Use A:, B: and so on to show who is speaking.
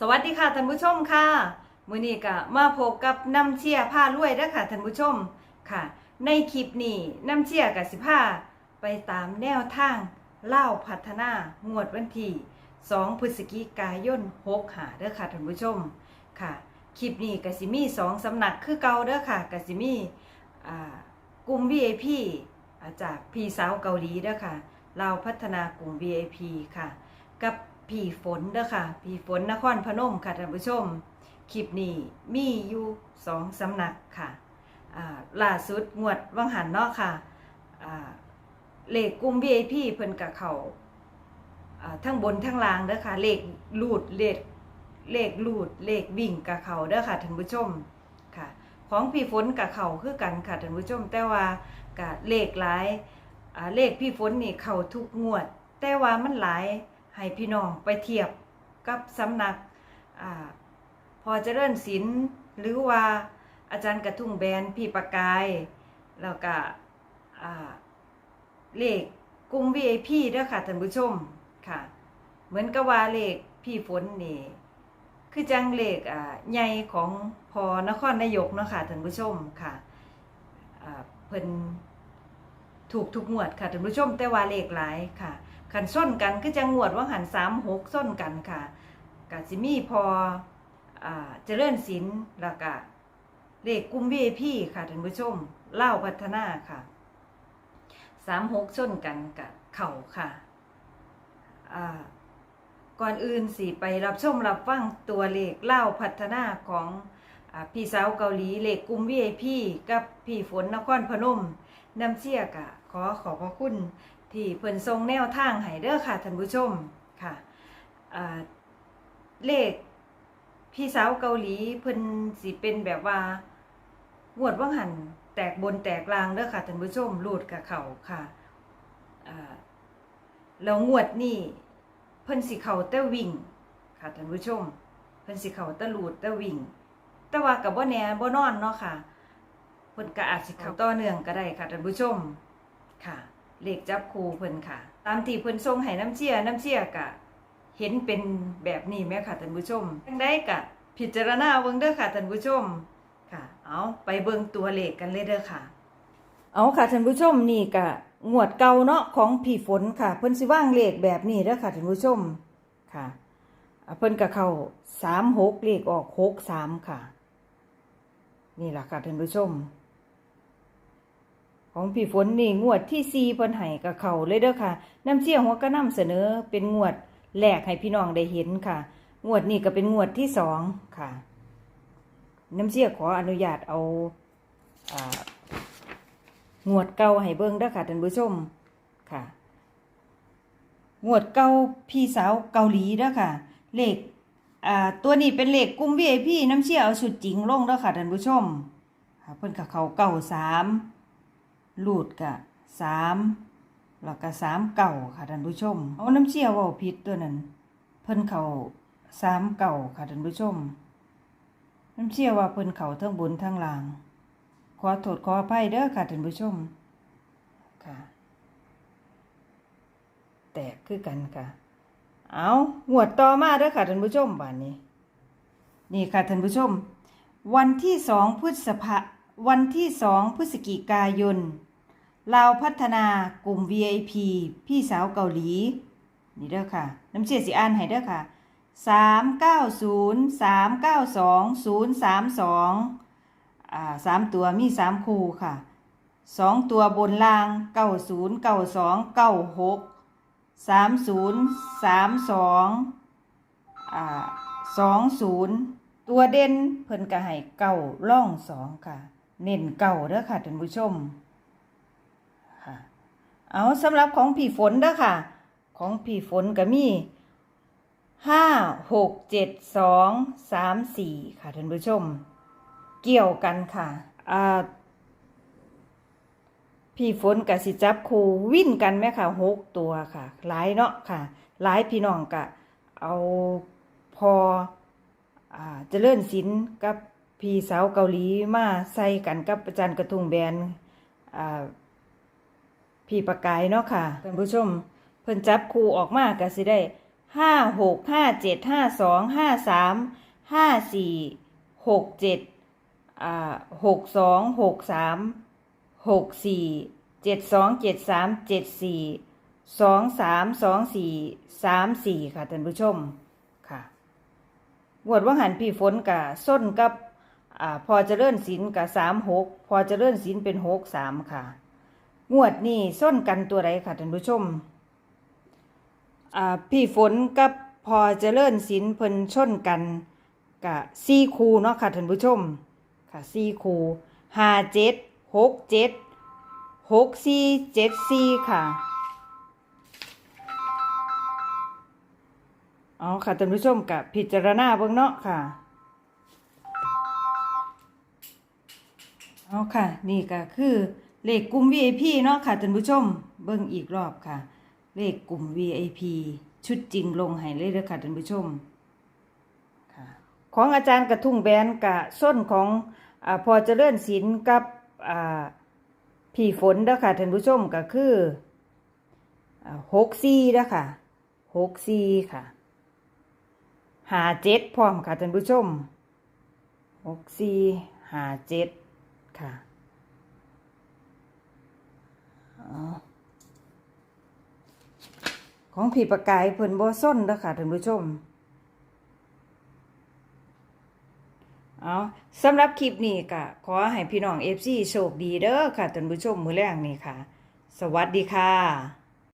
A: สวัสดีค่ะท่านผู้ชมค่ะมื้อนี้ก็มาพบกับน้ำเชียร์ผ้ารวยเด้อค่ะท่านผู้ชมค่ะ ในคลิปนี้น้ำเชียร์กับสิผ้าไปตามแนวทางเล่าพัฒนางวดวันที่2พฤศจิกายน6หาเด้อค่ะท่านผู้ชมค่ะคลิปนี้ก็สิมีสองสำนักคือเก่าเด้อค่ะก็สิมี่กลุ่ม VIP อ่าจากพี่สาวเกาหลีเด้อค่ะลาพัฒนากลุ่ม VIP ค่ะ กับ พีฝนเด้อค่ะพีฝนนครพนมค่ะท่านผู้ชม คลิปนี้มีอยู่สองสำนักค่ะล่าสุดงวดวังหันเนาะค่ะอ่าเลขกลุ่ม VIP เพิ่นกับเขาทั้งบนทั้งล่างเด้อค่ะ เลขลูดเลขเลขลูดเลขวิ่งกับเขาเด้อค่ะท่านผู้ชมค่ะ ของพี่ฝนกับเขาคือกันค่ะท่านผู้ชม แต่ว่ากับเลขหลายเลขพี่ฝนนี่เขาทุกงวด แต่ว่ามันหลาย ให้พี่น้องไปเทียบกับสำนักอพอเจริญศิลป์หรือว่าอาจารย์กระทุ่งแบนพี่ประกาย แล้วก็เลขกลุ่ม VIP ด้วยค่ะท่านผู้ชมค่ะ เหมือนกับว่าเลขพี่ฝนนี่คือจังเลขใหญ่ของพอนครนายกเนาะค่ะท่านผู้ชมค่ะเพิ่นถูกทุกงวดค่ะท่านผู้ชมแต่ว่าเลขหลายค่ะ ขันส้นกันคือจังวดว่าหันสามหกส้นกันค่ะกะสิมีพออเจริญศิลป์แล้วก็เลขกลุ่ม VIP ค่ะท่านผู้ชมเล่าพัฒนาค่ะสามหกส้นกันกับเข่าค่ะก่อนอื่นสิไปรับชมรับฟังตัวเลขเล่าพัฒนาของอพี่สาวเกาหลีเลขกลุ่ม VIP กับพี่ฝนนครพนมน้ำเชี่ยกะขอขอบพระคุณ ที่เพิ่นทรงแนวทางให้เด้อค่ะท่านผู้ชมค่ะเลขพี่สาวเกาหลีเพิ่นสิเป็นแบบว่างวดว่างหันแตกบนแตกลางเด้อค่ะท่านผู้ชมรูดกับเขาค่ะแล้วงวดนี้เพิ่นสิเขาแต่วิ่งค่ะท่านผู้ชม เพิ่นสิเขาแต่ลูดแต่วิ่ง แต่ว่ากับบ่แน่บ่นอนเนาะค่ะเพิ่นก็อาจสิเขาต่อเนื่องก็ได้ค่ะท่านผู้ชมค่ะ เลขจับคูเพิ่นค่ะ ตามที่เพิ่นส่งให้น้ำเชี่ยน้ำเชี่ยก็เห็นเป็นแบบนี้แม่ค่ะท่านผู้ชมจังได้ก็พิจารณาเบิ่งเด้อค่ะท่านผู้ชมค่ะ เอาไปเบิ่งตัวเลขกันเลยเด้อค่ะ เอาค่ะท่านผู้ชมนี่ก็งวดเก่าเนาะของพี่ฝนค่ะ เพิ่นสิว่างเลขแบบนี้เด้อค่ะท่านผู้ชมค่ะเพิ่นก็เข้าสามหกเลขออกหกสามค่ะ นี่ละค่ะท่านผู้ชม ของพี่ฝนนี่งวดที่สี่เพิ่นให้ก็เขาเลยเด้อค่ะน้ำเชี่ยหัวก็นำเสนอเป็นงวดแรกให้พี่น้องได้เห็นค่ะ งวดนี้ก็เป็นงวดที่สองค่ะ น้ำเชี่ยขออนุญาตเอาองวดเก่าให้เบิ่งเด้อค่ะท่านผู้ชมค่ะ งวดเก่าพี่สาวเกาหลีเด้อค่ะ เลขตัวนี้เป็นเลขกลุ่ม VIP น้ำเชี่ยเอาชุดจริงลงเด้อค่ะท่านผู้ชมเพิ่นก็เขาเก่าสาม ลูดกะสามแล้วก็สามเก่าค่ะท่านผู้ชม เอาน้ำเชี่ยเว่าผิดตัวนั้น เพิ่นเขาสามเก่าค่ะท่านผู้ชม น้ำเชี่ยว่าเพิ่นเขาทั้งบนทั้งล่าง ขอโทษขออภัยเด้อค่ะท่านผู้ชม ค่ะ แตกคือกันค่ะ เอาหวดต่อมาเด้อค่ะท่านผู้ชมบ้านนี้ นี่ค่ะท่านผู้ชม วันที่สองพฤษภาวันที่สองพฤศจิกายน ลาวพัฒนากลุ่ม VIP พี่สาวเกาหลี นี่เด้อค่ะ น้ำเชียสิอ่านให้เด้อค่ะสามเก้าศูนย์สามเก้าสองศูนย์สามสองอ่าสามตัวมีสามคู่ค่ะสองตัวบนล่างเก้าศูนย์เก้าสองเก้าหกสามศูนย์สามสองอ่าสองศูนย์ตัวเด่นเพิ่นก็ให้เก้าล่องสองค่ะ เน้นเก้าเด้อค่ะท่านผู้ชม เอาสำหรับของผีฝนเด้อค่ะ ของผีฝนก็มีห้าหกเจ็ดสองสามสี่ค่ะท่านผู้ชม เกี่ยวกันค่ะอ่าพี่ฝนกับสิจับคูวิ่นกันไหมค่ะหกตัวค่ะหลายเนาะค่ะหลายพี่น้องกะเอาพออ่าเจริญศิลป์กับพี่สาวเกาหลีมาใส่กันกับอาจารย์กระทุ่งแบนอ่า พี่ประกายเนาะค่ะท่านผู้ชม เพิ่นจับคูออกมากะสิได้ห้าหกห้าเจ็ดห้าสองห้าสามห้าสี่หกเจ็ดอ่าหกสองหกสามหกสี่เจ็ดสองเจ็ดสามเจ็ดสี่สองสามสองสี่สามสี่ค่ะท่านผู้ชมค่ะวดว่าหันพี่ฝนกับส้นกับอ่าพอเจริญศิลกับสามหกพอจะเจริญศิลเป็นหกสามค่ะ งวดนี้ส้นกันตัวใดค่ะท่านผู้ชม อ่า พี่ฝนกับพอเจริญศิลป์เพิ่นชนกันกะซีคูเนาะค่ะท่านผู้ชม ค่ะซีคูห้าเจ็ดหกเจ็ดหกสี่เจ็ดสี่ค่ะเอค่ะท่านผู้ชมกับพิจารณาเบิ่งเนาะค่ะเอค่ะ นี่ก็คือ เลขกลุ่ม VIP เนาะค่ะท่านผู้ชม เบิ่งอีกรอบค่ะ เลขกลุ่ม VIP ชุดจริงลงให้เลยเด้อค่ะท่านผู้ชมค่ะของอาจารย์กระทุ่งแบนกะส้นของอพอเจริญศิลป์กับพี่ฝนเด้อค่ะท่านผู้ชมก็คือหกซีเด้อค่ะหกซีค่ะหาเจ็ดพร้อมค่ะท่านผู้ชมหกซีหาเจ็ดค่ะอ๋อ ของผีประกายเพิ่นบ่ส้นเด้อค่ะท่านผู้ชม เอาสำหรับคลิปนี้ก็ขอให้พี่น้องเอฟซีโชคดีเด้อค่ะท่านผู้ชม มือแรกนี่ค่ะ สวัสดีค่ะ